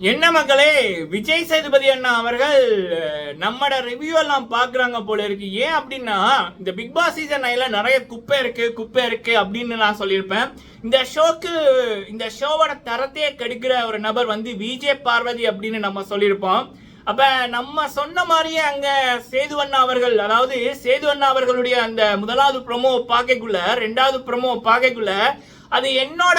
என்ன மக்களே விஜய் சேதுபதி அண்ணா அவர்கள் நம்மட ரிவ்யூ எல்லாம் பாக்குறாங்க போல இருக்கு. ஏன் அப்படின்னா இந்த பிக் பாஸ் சீசன் நைன்ல நிறைய குப்பை இருக்கு குப்பை இருக்கு அப்படின்னு நான் சொல்லியிருப்பேன். இந்த ஷோக்கு இந்த ஷோவோட தரத்தையே கெடுக்கிற ஒரு நபர் வந்து விஜய் பார்வதி அப்படின்னு நம்ம சொல்லியிருப்போம். அப்ப நம்ம சொன்ன மாதிரியே அங்க சேது அண்ணா அவர்கள் அதாவது சேது அண்ணா அவர்களுடைய அந்த முதலாவது ப்ரொமோ பார்க்கக்குள்ள ரெண்டாவது ப்ரொமோ பாக்கைக்குள்ள அது என்னோட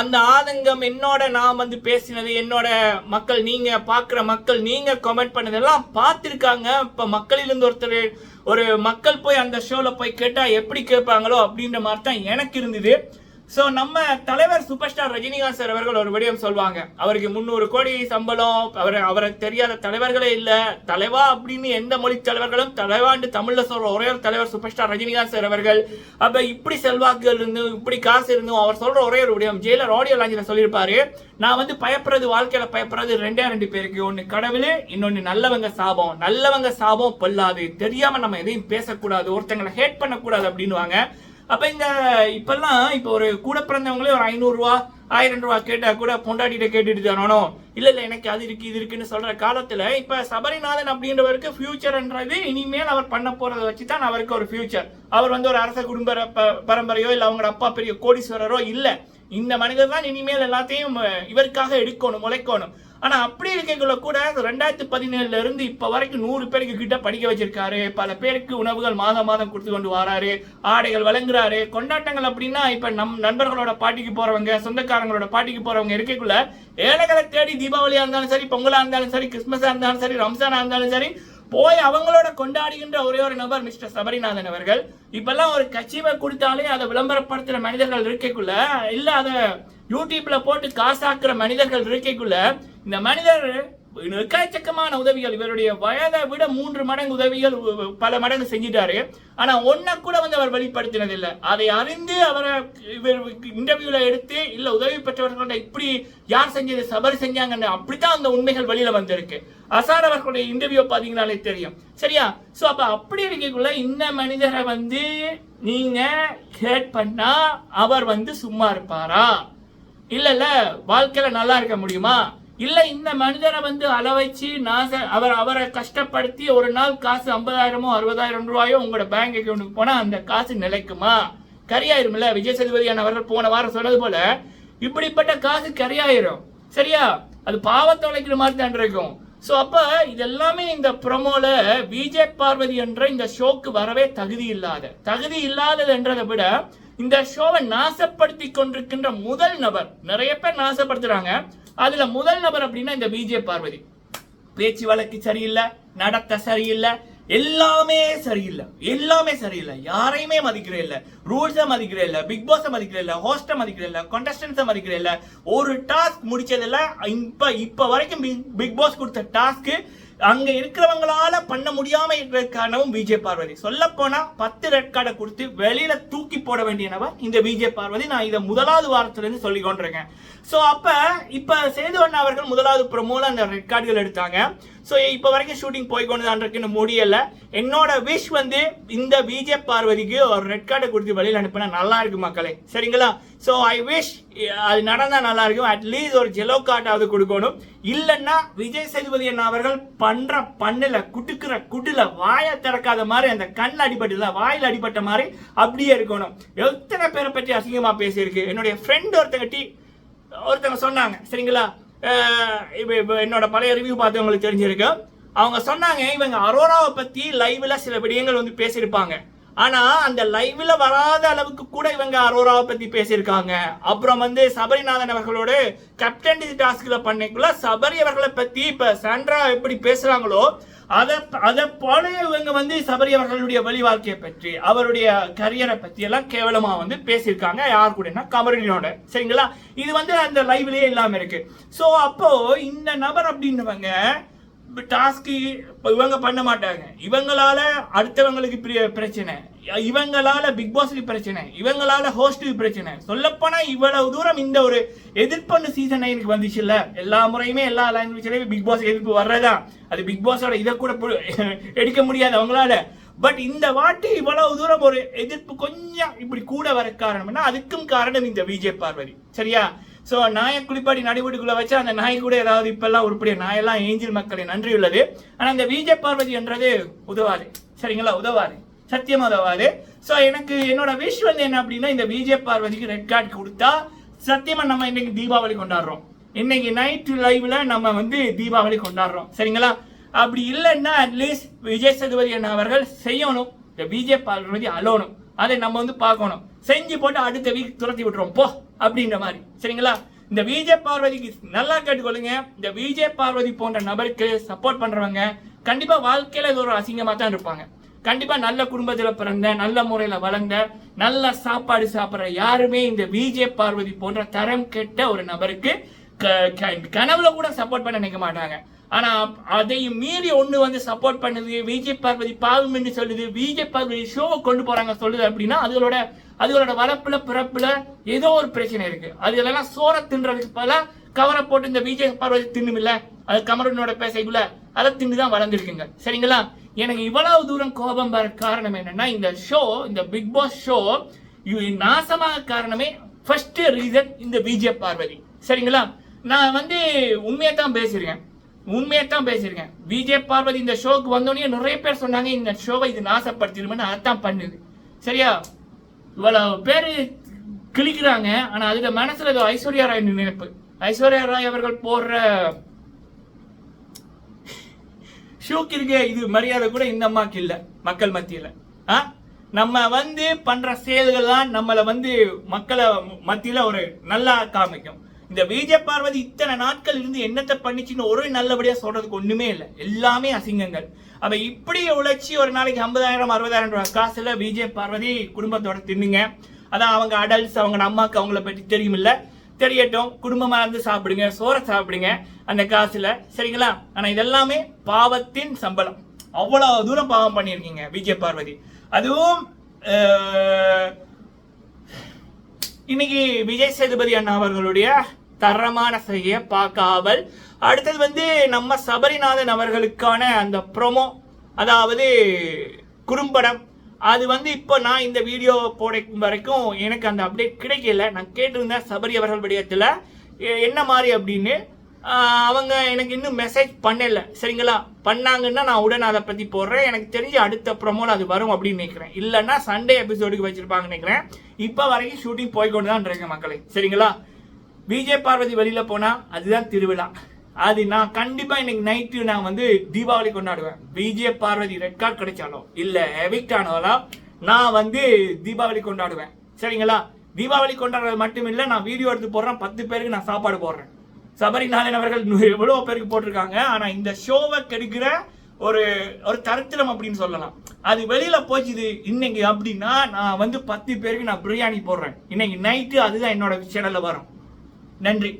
அந்த ஆதங்கம் என்னோட நான் வந்து பேசினது என்னோட மக்கள் நீங்க பார்க்குற மக்கள் நீங்க கமெண்ட் பண்ணதெல்லாம் பார்த்துருக்காங்க. இப்போ மக்களிலிருந்து ஒருத்தர் ஒரு மக்கள் போய் அந்த ஷோவில் போய் கேட்டால் எப்படி கேட்பாங்களோ அப்படின்ற மாதிரி தான் எனக்கு இருந்தது. சோ நம்ம தலைவர் சூப்பர் ஸ்டார் ரஜினிகாந்த் சார் அவர்கள் ஒரு விடயம் சொல்வாங்க. அவருக்கு முந்நூறு கோடி சம்பளம் அவர் அவருக்கு தெரியாத தலைவர்களே இல்ல. தலைவா அப்படின்னு எந்த மொழி தலைவர்களும் தலைவாண்டு தமிழ்ல சொல்ற ஒரே ஒரு தலைவர் சூப்பர் ஸ்டார் ரஜினிகாந்த் சார் அவர்கள். அப்ப இப்படி செல்வாக்குகள் இருந்தும் இப்படி காசு இருந்தும் அவர் சொல்ற ஒரே ஒரு விடயம். ஜெயிலர் ஆடியோ லாஞ்சில சொல்லியிருப்பாரு. நான் வந்து பயப்படுறது வாழ்க்கையில பயப்படுறது ரெண்டே ரெண்டு பேருக்கு. ஒன்னு கடவுள் இன்னொன்னு நல்லவங்க சாபம். நல்லவங்க சாபம் பொல்லாது. தெரியாம நம்ம எதையும் பேசக்கூடாது. ஒருத்தங்களை ஹேட் பண்ணக்கூடாது அப்படின்னுவாங்க. அப்போ இந்த இப்பெல்லாம் இப்போ ஒரு கூட பிறந்தவங்களே ஒரு ஐநூறு ரூபா ஆயிரம் ரூபா கேட்டா கூட பொண்டாட்டிட்ட கேட்டுட்டு தானோ இல்லை இல்லை எனக்கு அது இருக்கு இது இருக்குன்னு சொல்ற காலத்துல இப்ப சபரிநாதன் அப்படின்றவருக்கு ஃபியூச்சர்ன்றது இனிமேல் அவர் பண்ண போகிறத வச்சு தான் அவருக்கு ஒரு ஃபியூச்சர் அவர் வந்து ஒரு அரச குடும்ப ப- பரம்பரையோ இல்லை அவங்களோட அப்பா பெரிய கோடீஸ்வரரோ இல்லை. இந்த மனிதர் தான் இனிமேல் எல்லாத்தையும் இவருக்காக எடுக்கணும் முளைக்கணும். ஆனால் அப்படி இருக்கக்குள்ள கூட ரெண்டாயிரத்தி பதினேழுல இருந்து இப்போ வரைக்கும் நூறு பேருக்கு கிட்ட படிக்க வச்சிருக்காரு. பல பேருக்கு உணவுகள் மாதம் மாதம் கொடுத்து கொண்டு வராரு. ஆடைகள் வழங்குறாரு. கொண்டாட்டங்கள் அப்படின்னா இப்போ நம் நண்பர்களோட பாட்டிக்கு போறவங்க சொந்தக்காரங்களோட பாட்டிக்கு போறவங்க இருக்கக்குள்ள ஏழைகளை தேடி தீபாவளியாக இருந்தாலும் சரி பொங்கலாக இருந்தாலும் சரி கிறிஸ்மஸாக இருந்தாலும் சரி ரம்சானாக இருந்தாலும் சரி போய் அவங்களோட கொண்டாடுகின்ற ஒரே ஒரு நபர் மிஸ்டர் சபரிநாதன் அவர்கள். இப்பெல்லாம் ஒரு கட்சியை கொடுத்தாலே அதை விளம்பரப்படுத்துற மனிதர்கள் இருக்கைக்குள்ள இல்ல அதை யூடியூப்ல போட்டு காசாக்குற மனிதர்கள் இருக்கைக்குள்ள இந்த மனிதர் எக்கச்சக்கமான உதவிகள் இவருடைய வயதை விட மூன்று மடங்கு உதவிகள் பல மடங்கு செஞ்சிட்டாரு. ஆனா ஒன்ன கூட வந்து அவர் வெளிப்படுத்தினதில்லை. அதை அறிந்து அவரை இவர் இன்டர்வியூல எடுத்து இல்ல உதவி பெற்றவர்கள்ட்ட இப்படி யார் செஞ்சது சபரி செஞ்சாங்கன்னு அப்படித்தான் அந்த உண்மைகள் வெளியில வந்திருக்கு. அசார் அவர்களுடைய இன்டர்வியூ பார்த்தீங்கனாலே தெரியும். சரியா? ஸோ அப்போ அப்படி இருக்கக்குள்ள இந்த மனிதரை வந்து நீங்கள் கேட் பண்ணா அவர் வந்து சும்மா இருப்பாரா? இல்லைல்ல வாழ்க்கையில் நல்லா இருக்க முடியுமா? இல்லை இந்த மனிதரை வந்து அளவைச்சு நாச அவர் அவரை கஷ்டப்படுத்தி ஒரு நாள் காசு ஐம்பதாயிரமோ அறுபதாயிரம் ரூபாயோ உங்களோட பேங்க் அக்கௌண்ட்டுக்கு போனால் அந்த காசு நிலைக்குமா? கரியாயிரும்ல விஜய் சேதுபதியான அவர்கள் போன வாரம் சொன்னது போல இப்படிப்பட்ட காசு கரியாயிரும் சரியா? அது பாவத்தை உழைக்கிற மாதிரி தான் இருக்கும். ஸோ அப்போ இதெல்லாமே இந்த ப்ரோமோல விஜய் பார்வதி என்ற இந்த ஷோக்கு வரவே தகுதி இல்லாத தகுதி இல்லாதது என்றதை விட இந்த ஷோவை நாசப்படுத்தி கொண்டிருக்கின்ற முதல் நபர் நிறைய பேர் நாசப்படுத்துறாங்க. அதுல முதல் நபர் அப்படின்னா இந்த விஜய் பார்வதி பேச்சு வழக்கு சரியில்லை நடத்த சரியில்லை எல்லாமே சரியில்லை. எல்லாமே சரியில்லை. யாரையுமே மதிக்கிற இல்லை. ரூல்ஸை மதிக்கிற இல்லை. பிக் பாஸை மதிக்கிற இல்லை. ஹோஸ்ட மதிக்கிற இல்லை. கண்டஸ்டன்ஸை மதிக்கிற ஒரு டாஸ்க் முடிச்சதில் இப்போ இப்போ வரைக்கும் பிக் பாஸ் கொடுத்த டாஸ்க்கு அங்க இருக்கிறவங்களால பண்ண முடியாம இருக்கிற காரணமும் விஜய் பார்வதி சொல்ல போனா பத்து ரெட் கார்டை கொடுத்து வெளியில தூக்கி போட வேண்டியனவர் இந்த விஜய் பார்வதி நான் இதை முதலாவது வாரத்துல இருந்து சொல்லி கொண்டிருக்கேன். சோ அப்ப இப்ப சேது அவர்கள் முதலாவது ப்ரமோல அந்த ரெட் கார்டுகள் எடுத்தாங்க. ஸோ இப்போ வரைக்கும் ஷூட்டிங் போய் கொண்டு தான் இருக்குன்னு என்னோட விஷ் வந்து இந்த விஜய் பார்வதிக்கு ஒரு ரெட் கார்டை கொடுத்து வழியில் அனுப்பினா நல்லா இருக்கு மக்களே. சரிங்களா? ஸோ ஐ விஷ் அது நடந்தால் நல்லா இருக்கும். அட்லீஸ்ட் ஒரு ஜெலோ கார்டாவது கொடுக்கணும். இல்லைன்னா விஜய் சேதுபதி என்ன அவர்கள் பண்ற பண்ணுல குட்டுக்கிற குட்டுல வாயை திறக்காத மாதிரி அந்த கண் அடிபட்டுல வாயில் அடிபட்ட மாதிரி அப்படியே இருக்கணும். எத்தனை பேரை பற்றி அசிங்கமாக பேசியிருக்கு? என்னுடைய ஃப்ரெண்ட் ஒருத்தங்க டீ ஒருத்தங்க சொன்னாங்க. சரிங்களா? இப்போ இப்போ என்னோட பழைய ரிவ்யூ பார்த்து உங்களுக்கு தெரிஞ்சிருக்கு அவங்க சொன்னாங்க இவங்க அரோராவை பற்றி லைவில் சில விடயங்கள் வந்து பேசியிருப்பாங்க. ஆனா அந்த லைவ்ல வராத அளவுக்கு கூட இவங்க அரோராவை பத்தி பேசியிருக்காங்க. அப்புறம் வந்து சபரிநாதன் அவர்களோட கேப்டன் டாஸ்க்ல பண்ணிக்குள்ள சபரி அவர்களை பத்தி இப்ப சாண்ட்ரா எப்படி பேசுறாங்களோ அதை அதை போல இவங்க வந்து சபரி அவர்களுடைய வழி வாழ்க்கையை பற்றி அவருடைய கரியரை பத்தி எல்லாம் கேவலமா வந்து பேசியிருக்காங்க. யார் கூடனா கமரினோட சரிங்களா? இது வந்து அந்த லைவ்லயே இல்லாம இருக்கு. சோ அப்போ இந்த நபர் அப்படின்றவங்க டாஸ்க்கு இவங்க பண்ண மாட்டாங்க. இவங்களால அடுத்தவங்களுக்கு பிரிய பிரச்சனை. இவங்களால பிக் பாஸுக்கு பிரச்சனை. இவங்களால ஹோஸ்ட்டுக்கு பிரச்சனை. சொல்லப்போனா இவ்வளவு தூரம் இந்த ஒரு எதிர்ப்பு சீசன் நைனுக்கு வந்துச்சுல்ல? எல்லா முறையுமே எல்லா லாங்குவேஜ்லயும் பிக் பாஸ் எதிர்ப்பு வர்றதா? அது பிக் பாஸோட இதை கூட எடுக்க முடியாது அவங்களால. பட் இந்த வாட்டி இவ்வளவு தூரம் ஒரு எதிர்ப்பு கொஞ்சம் இப்படி கூட வர காரணம்னா அதுக்கும் காரணம் இந்த விஜய் பார்வதி. சரியா? ஸோ நாயை குளிப்பாடி நடுவீட்டுக்குள்ள வச்சு அந்த நாய் கூட ஏதாவது இப்பெல்லாம் உருப்படிய நாயெல்லாம் ஏஞ்சல் மக்களை நன்றி உள்ளது. ஆனால் அந்த விஜய பார்வதி என்றது உதவாது. சரிங்களா? உதவாது. சத்தியம் உதவாது. ஸோ எனக்கு என்னோட விஷ் வந்து என்ன அப்படின்னா இந்த விஜய பார்வதிக்கு ரெட் கார்டு கொடுத்தா சத்தியமாக நம்ம இன்னைக்கு தீபாவளி கொண்டாடுறோம். இன்னைக்கு நைட் லைவ்ல நம்ம வந்து தீபாவளி கொண்டாடுறோம். சரிங்களா? அப்படி இல்லைன்னா அட்லீஸ்ட் விஜய் சேதுபதி அண்ணா அவர்கள் செய்யணும். இந்த பிஜே பார்வதி அலோனும் அதை நம்ம வந்து பார்க்கணும். செஞ்சு போட்டு அடுத்த வீக் துரத்தி விட்டுருவோம் போ அப்படின்ற மாதிரி. சரிங்களா? இந்த விஜய் பார்வதிக்கு நல்லா கேட்டுக்கொள்ளுங்க. இந்த விஜய் பார்வதி போன்ற நபருக்கு சப்போர்ட் பண்றவங்க கண்டிப்பா வாழ்க்கையில இது ஒரு அசிங்கமா தான் இருப்பாங்க. கண்டிப்பா நல்ல குடும்பத்துல பிறந்த நல்ல முறையில வளர்ந்த நல்ல சாப்பாடு சாப்பிட்ற யாருமே இந்த விஜய் பார்வதி போன்ற தரம் கெட்ட ஒரு நபருக்கு க- கனவுல கூட சப்போர்ட் பண்ண நினைக்க மாட்டாங்க. ஆனால் அதையும் மீறி ஒன்று வந்து சப்போர்ட் பண்ணுது விஜய் பார்வதி பாவம் என்று சொல்லுது விஜய் பார்வதி ஷோவை கொண்டு போகிறாங்க சொல்லுது அப்படின்னா அதுகளோட அதுகளோட வளர்ப்புல பிறப்பில் ஏதோ ஒரு பிரச்சனை இருக்குது அது அதுலலாம் சோற தின்றதுக்கு பல கவரை போட்டு இந்த விஜய் பார்வதி தின்னுமில்ல அது கமரனோட பேசைக்குள்ள அதை தின்னு தான் வளர்ந்துருக்குங்க. சரிங்களா? எனக்கு இவ்வளவு தூரம் கோபம் வர காரணம் என்னன்னா இந்த ஷோ இந்த பிக் பாஸ் ஷோ நாசமாக காரணமே ஃபர்ஸ்ட் ரீசன் இந்த விஜய் பார்வதி. சரிங்களா? நான் வந்து உண்மையை தான் பேசியிருக்கேன். உண்மையை தான் பேசியிருக்கேன். விஜய் பார்வதி இந்த ஷோக்கு வந்தோடனே நிறைய பேர் சொன்னாங்க இந்த ஷோவை இது நாசப்படுத்திடுமென்னு அதான் பண்ணுது சரியா? இவ்வளவு பேர் கிழிக்கிறாங்க. ஆனா அதுல மனசுல இது ஐஸ்வர்யா ராய் நினைப்பு. ஐஸ்வர்யா ராய் அவர்கள் போடுற ஷூக்கு இருக்க இது மரியாதை கூட இந்த அம்மாக்கு இல்ல மக்கள் மத்தியில. ஆ? நம்ம வந்து பண்ற செயல்கள்லாம் நம்மளை வந்து மக்களை மத்தியில ஒரு நல்லா காமிக்கும். இந்த விஜய பார்வதி இத்தனை நாட்கள் இருந்து என்னத்தை பண்ணிச்சுன்னு ஒரு நல்லபடியா சொல்றதுக்கு ஒண்ணுமே இல்லை. எல்லாமே அசிங்கங்கள். அப்ப இப்படி உழைச்சி ஒரு நாளைக்கு ஐம்பதாயிரம் அறுபதாயிரம் ரூபாய் காசுல விஜய பார்வதி குடும்பத்தோட தின்னுங்க. அதான் அவங்க அடல்ட்ஸ் அவங்க அம்மாக்கு அவங்கள பற்றி தெரியும் இல்ல தெரியட்டும் குடும்பமா இருந்து சாப்பிடுங்க சோற சாப்பிடுங்க அந்த காசுல. சரிங்களா? ஆனா இதெல்லாமே பாவத்தின் சம்பளம். அவ்வளவு தூரம் பாவம் பண்ணியிருக்கீங்க விஜய பார்வதி. அதுவும் இன்னைக்கு விஜய் சேதுபதி அண்ணா அவர்களுடைய தரமான செய்ய பார்க்காமல் அடுத்தது வந்து நம்ம சபரிநாதன் அவர்களுக்கான அந்த ப்ரோமோ அதாவது குறும்படம் அது வந்து இப்போ நான் இந்த வீடியோ போடைக்கும் வரைக்கும் எனக்கு அந்த அப்டேட் கிடைக்கல. நான் கேட்டிருந்தேன் சபரி அவர்கள் விடயத்தில். என்ன மாதிரி அப்படின்னு. அவங்க எனக்கு இன்னும் மெசேஜ் பண்ணல. சரிங்களா? பண்ணாங்கன்னா நான் உடனே அதை பற்றி போடுறேன். எனக்கு தெரிஞ்சு அடுத்த ப்ரொமோவில் அது வரும் அப்படின்னு நினைக்கிறேன். இல்லைன்னா சண்டே எபிசோடுக்கு வச்சுருப்பாங்கன்னு நினைக்கிறேன். இப்போ வரைக்கும் ஷூட்டிங் போய்க்கொண்டு தான் இருக்கேன் மக்களே. சரிங்களா? விஜய் பார்வதி வெளியில போனா அதுதான் திருவிழா. அது நான் கண்டிப்பா இன்னைக்கு நைட்டு நான் வந்து தீபாவளி கொண்டாடுவேன். விஜய் பார்வதி ரெட் கார்டு கிடைச்சாலும் இல்ல எவிக்ட் ஆனாலும் நான் வந்து தீபாவளி கொண்டாடுவேன். சரிங்களா? தீபாவளி கொண்டாடுறது மட்டும் இல்லை நான் வீடியோ எடுத்து போடுறேன். பத்து பேருக்கு நான் சாப்பாடு போடுறேன். சபரிநாதன் அவர்கள் எவ்வளோ பேருக்கு போட்டிருக்காங்க. ஆனால் இந்த ஷோவை கெடுக்கிற ஒரு ஒரு தரித்திரம் அப்படின்னு சொல்லலாம். அது வெளியில போச்சுது இன்னைக்கு அப்படின்னா நான் வந்து பத்து பேருக்கு நான் பிரியாணி போடுறேன். இன்னைக்கு நைட்டு அதுதான் என்னோட சேனல்ல வரும். நன்றி.